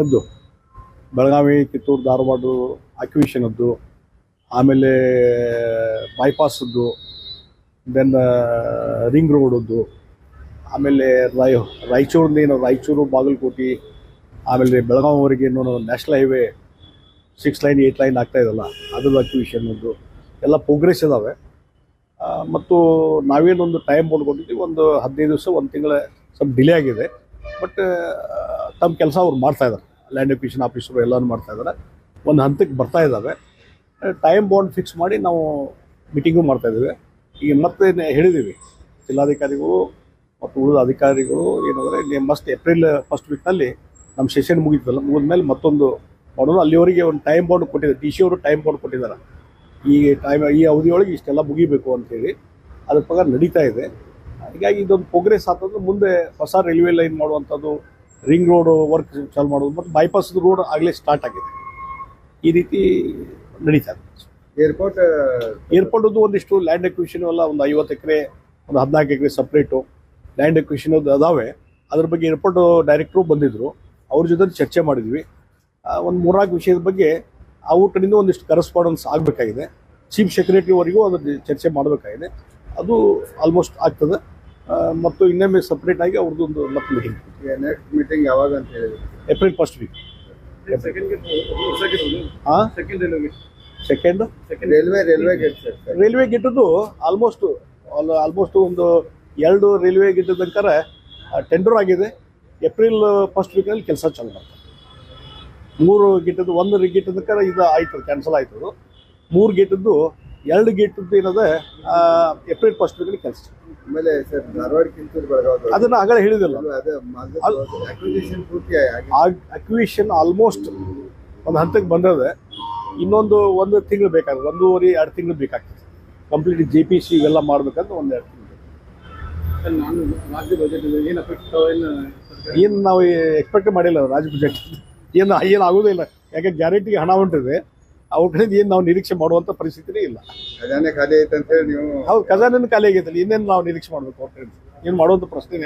ದ್ದು ಬೆಳಗಾವಿ, ಕಿತ್ತೂರು, ಧಾರವಾಡ ಅಕ್ವಿಷನದ್ದು ಆಮೇಲೆ ಬೈಪಾಸದ್ದು then ring ರೋಡದ್ದು ಆಮೇಲೆ ರಾಯ ರಾಯಚೂರಿಂದ ಏನು ರಾಯಚೂರು, ಬಾಗಲಕೋಟೆ, ಆಮೇಲೆ ಬೆಳಗಾವಿವರೆಗೆ ಏನು national highway six lane eight lane ಆಗ್ತಾ ಇದಲ್ಲ. ಅದ್ರದ್ದು ಅಕ್ವಿಷನ್ನದ್ದು ಎಲ್ಲ ಪ್ರೋಗ್ರೆಸ್ ಇದ್ದಾವೆ ಮತ್ತು ನಾವೇನೊಂದು ಟೈಮ್ ಮಾಡ್ಕೊಂಡಿದ್ದೀವಿ ಒಂದು ಹದಿನೈದು ದಿವಸ, ಒಂದು ತಿಂಗಳ ಸ್ವಲ್ಪ ಡಿಲೇ ಆಗಿದೆ. ಬಟ್ ತಮ್ಮ ಕೆಲಸ ಅವ್ರು ಮಾಡ್ತಾ ಇದ್ದಾರೆ ಲ್ಯಾಂಡ್ ಎಕ್ವಿಷನ್ ಆಫೀಸರು ಎಲ್ಲನೂ ಮಾಡ್ತಾ ಇದ್ದಾರೆ ಒಂದು ಹಂತಕ್ಕೆ ಬರ್ತಾ ಇದ್ದಾವೆ ಟೈಮ್ ಬಾಂಡ್ ಫಿಕ್ಸ್ ಮಾಡಿ ನಾವು ಮೀಟಿಂಗು ಮಾಡ್ತಾ ಇದ್ದೀವಿ. ಈಗ ಮತ್ತೆ ಹೇಳಿದ್ದೀವಿ ಜಿಲ್ಲಾಧಿಕಾರಿಗಳು ಮತ್ತು ಉಳಿದ ಅಧಿಕಾರಿಗಳು ಏನಂದರೆ ಮಸ್ಟ್ ಏಪ್ರಿಲ್ ಫಸ್ಟ್ ವೀಕ್ನಲ್ಲಿ ನಮ್ಮ ಸೆಷನ್ ಮುಗಿತಲ್ಲ ಮುಗಿದ್ಮೇಲೆ ಮತ್ತೊಂದು ಮಾಡೋದು ಅಲ್ಲಿವರೆಗೆ ಒಂದು ಟೈಮ್ ಬಾಂಡ್ ಕೊಟ್ಟಿದ್ದಾರೆ. ಡಿ ಸಿ ಅವರು ಟೈಮ್ ಬಾಂಡ್ ಕೊಟ್ಟಿದ್ದಾರೆ. ಈ ಟೈಮ್ ಈ ಅವಧಿಯೊಳಗೆ ಇಷ್ಟೆಲ್ಲ ಮುಗಿಬೇಕು ಅಂತೇಳಿ ಅದ್ರ ಪ್ರಕಾರ ನಡೀತಾ ಇದೆ. ಹೀಗಾಗಿ ಇದೊಂದು ಪ್ರೋಗ್ರೆಸ್ ಆತಂದ್ರೆ ಮುಂದೆ ಹೊಸ ರೈಲ್ವೆ ಲೈನ್ ಮಾಡುವಂಥದ್ದು ರಿಂಗ್ ರೋಡ್ ವರ್ಕ್ ಚಾಲು ಮಾಡೋದು ಮತ್ತು ಬೈಪಾಸ್ ರೋಡ್ ಆಗಲೇ ಸ್ಟಾರ್ಟ್ ಆಗಿದೆ. ಈ ರೀತಿ ನಡೀತಾ ಇದೆ. ಏರ್ಪೋರ್ಟ್ ಏರ್ಪೋರ್ಟದ್ದು ಒಂದಿಷ್ಟು ಲ್ಯಾಂಡ್ ಎಕ್ವಿಷನ್ ಎಲ್ಲ ಒಂದು ಐವತ್ತು ಎಕರೆ ಒಂದು ಹದಿನಾಲ್ಕು ಎಕರೆ ಸಪ್ರೇಟು ಲ್ಯಾಂಡ್ ಎಕ್ವಿಷನ್ ಅದಾವೆ. ಅದ್ರ ಬಗ್ಗೆ ಏರ್ಪೋರ್ಟ್ ಡೈರೆಕ್ಟ್ರು ಬಂದಿದ್ದರು ಅವ್ರ ಜೊತೆ ಚರ್ಚೆ ಮಾಡಿದ್ವಿ. ಒಂದು ಮೂರ್ನಾಲ್ಕು ವಿಷಯದ ಬಗ್ಗೆ ಆ ಕಡೆಯಿಂದ ಒಂದಿಷ್ಟು ಕರೆಸ್ಪಾಂಡೆನ್ಸ್ ಆಗಬೇಕಾಗಿದೆ. ಚೀಫ್ ಸೆಕ್ರೆಟರಿವರೆಗೂ ಅದ್ರ ಚರ್ಚೆ ಮಾಡಬೇಕಾಗಿದೆ. ಅದು ಆಲ್ಮೋಸ್ಟ್ ಆಗ್ತದೆ. ಮತ್ತು ಇನ್ನೊಮ್ಮೆ ಸಪ್ರೇಟ್ ಆಗಿ ಅವ್ರದ್ದೊಂದು ಮತ್ತೆ ಮೀಟಿಂಗ್ ನೆಕ್ಸ್ಟ್ ಮೀಟಿಂಗ್ ಯಾವಾಗ ಅಂತ ಹೇಳಿದ್ರು? ಏಪ್ರಿಲ್ ಫಸ್ಟ್ ವೀಕ್ ಹಾಂ second railway railway gate sir railway ಗೇಟದ್ದು almost almost ಒಂದು ಎರಡು ರೈಲ್ವೆ ಗೇಟ್ ತನಕ ಟೆಂಡರ್ ಆಗಿದೆ. ಏಪ್ರಿಲ್ ಫಸ್ಟ್ ವೀಕಲ್ಲಿ ಕೆಲಸ ಚಾಲು ಮಾಡ್ತಾರೆ. ಮೂರು ಗೇಟದ್ದು ಒಂದು ಗೇಟ್ ತನಕ ಇದು ಆಯಿತು ಕ್ಯಾನ್ಸಲ್ ಆಯಿತು ಮೂರು ಗೇಟದ್ದು ಎರಡು ಗೇಟದ್ದು ಏನದ ಏಪ್ರಿಲ್ ಫಸ್ಟ್ ವೀಕಲ್ಲಿ ಕೆಲಸ. ಆಮೇಲೆ ಸರ್ ಧಾರವಾಡ ಕಿಂತೂರು ಬೆಳಗಾವ್ ಅದನ್ನ ಆಗಲೇ ಹೇಳಿದಿಲ್ಲ ಪೂರ್ತಿ ಆಗಿ ಅಕ್ವಿಷನ್ ಆಲ್ಮೋಸ್ಟ್ ಒಂದು ಹಂತಕ್ಕೆ ಬಂದದೆ. ಇನ್ನೊಂದು ಒಂದು ತಿಂಗಳು ಬೇಕಾಗ್ತದೆ. ಒಂದೂವರೆ ಎರಡು ತಿಂಗಳು ಬೇಕಾಗ್ತದೆ. ಕಂಪ್ಲೀಟ್ ಜೆ ಪಿ ಸಿ ಇವೆಲ್ಲ ಮಾಡ್ಬೇಕಂದ್ರೆ ಒಂದು ಎರಡು ತಿಂಗಳು ನಾನು ರಾಜ್ಯ ಬಜೆಟ್ ಏನು ಅಪೇಕ್ಷಿತ ಏನು ಏನು ನಾವು ಎಕ್ಸ್ಪೆಕ್ಟ್ ಮಾಡಿಲ್ಲ ರಾಜ್ಯ ಬಜೆಟ್ ಏನು ಏನು ಆಗೋದೇ ಇಲ್ಲ. ಯಾಕೆ ಗ್ಯಾರಂಟಿಗೆ ಹಣ ಹೊಂಟಿದೆ ಅವ್ರ ಏನ್ ನಾವು ನಿರೀಕ್ಷೆ ಮಾಡುವಂತ ಪರಿಸ್ಥಿತಿನೇ ಇಲ್ಲ. ಖಜಾನೆ ಖಾಲಿ ಐತೆ ಅಂತ ಹೇಳಿ ನೀವು ಹೌದು ಖಜಾನೆ ಖಾಲಿ ಆಗೈತಲ್ಲ ಇನ್ನೇನು ನಾವು ನಿರೀಕ್ಷೆ ಮಾಡಬೇಕು ಅವ್ರ ಏನು ಮಾಡುವಂಥ ಪ್ರಶ್ನೆನೇ ಇಲ್ಲ.